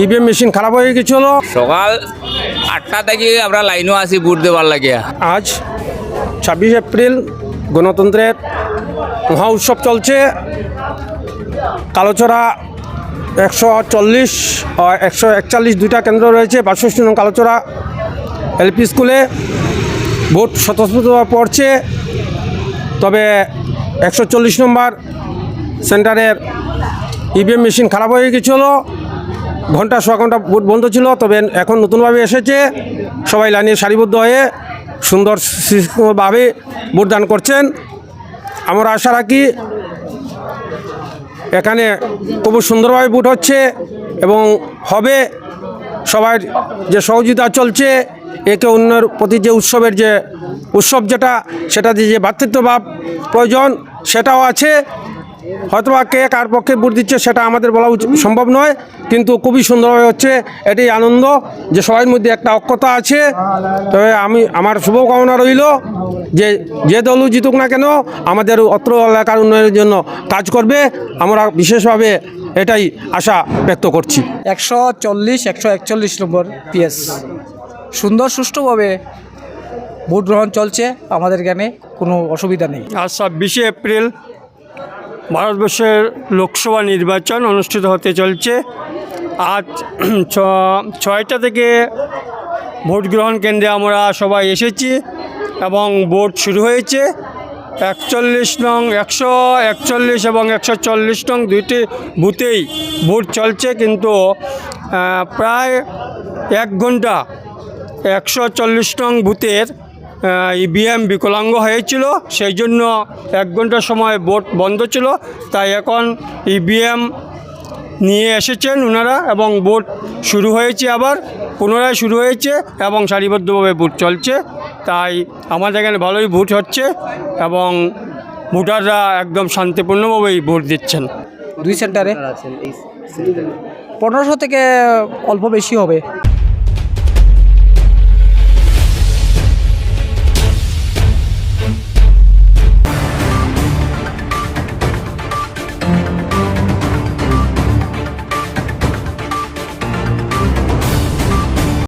EVM machine খারাপ হয়ে গেছিল। সকাল আটটা থেকে আমরা লাইনও আছি বুট দেওয়ার লাগিয়া। আজ ছাব্বিশ এপ্রিল গণতন্ত্রের মহা উৎসব চলছে। কালোচরা একশো চল্লিশ একশো একচল্লিশ দুইটা কেন্দ্র রয়েছে। বাষট্টি নং কালোচরা এলপি স্কুলে ভোট স্বতঃস্ফূর্তভাবে পড়ছে। তবে একশো চল্লিশ নম্বর সেন্টারের ইভিএম মেশিন খারাপ হয়ে গেছিল। ঘণ্টা ছ ঘণ্টা ভোট বন্ধ ছিল, তবে এখন নতুনভাবে এসেছে। সবাই লাইনে সারিবদ্ধ হয়ে সুন্দর সুস্থভাবে ভোটদান করছেন। আমরা আশা রাখি এখানে খুব সুন্দরভাবে ভোট হচ্ছে এবং হবে। সবার যে সহযোগিতা চলছে, একে অন্যের প্রতি যে উৎসবের যে উৎসব যেটা সেটাতে যে ভ্রাতৃত্বভাব প্রয়োজন, সেটাও আছে। হয়তোবা কে কার পক্ষে ভোট দিচ্ছে সেটা আমাদের বলা উচিত সম্ভব নয় কিন্তু খুবই সুন্দরভাবে হচ্ছে এটাই আনন্দ যে সবাই মধ্যে একটা অক্ষতা আছে। তবে আমি আমার শুভকামনা রইল যে যে দলও জিতুক না কেন আমাদের অত্র এলাকার উন্নয়নের জন্য কাজ করবে। আমরা বিশেষভাবে এটাই আশা ব্যক্ত করছি। একশো চল্লিশ একশো একচল্লিশ নম্বর পিএস। সুন্দর সুষ্ঠুভাবে ভোট গ্রহণ চলছে। আমাদের এখানে কোনো অসুবিধা নেই। আজ ছাব্বিশে এপ্রিল ভারতবর্ষের লোকসভা নির্বাচন অনুষ্ঠিত হতে চলছে। আজ ছয়টা থেকে ভোট গ্রহণ কেন্দ্রে আমরা সবাই এসেছি এবং ভোট শুরু হয়েছে। একচল্লিশ নং, একশো একচল্লিশ এবং একশো চল্লিশ নং দুইটি বুথেই ভোট চলছে কিন্তু প্রায় এক ঘণ্টা একশো চল্লিশ নং বুথের ইভিএম বিকলাঙ্গ হয়েছিল, সেই জন্য এক ঘণ্টার সময় ভোট বন্ধ ছিল। তাই এখন ইভিএম নিয়ে এসেছেন ওনারা এবং ভোট শুরু হয়েছে আবার, পুনরায় শুরু হয়েছে এবং সারিবদ্ধভাবে ভোট চলছে। তাই আমাদের এখানে ভালোই ভোট হচ্ছে এবং ভোটাররা একদম শান্তিপূর্ণভাবেই ভোট দিচ্ছেন। দুই সেন্টারে? পনেরোশো থেকে অল্প বেশি হবে।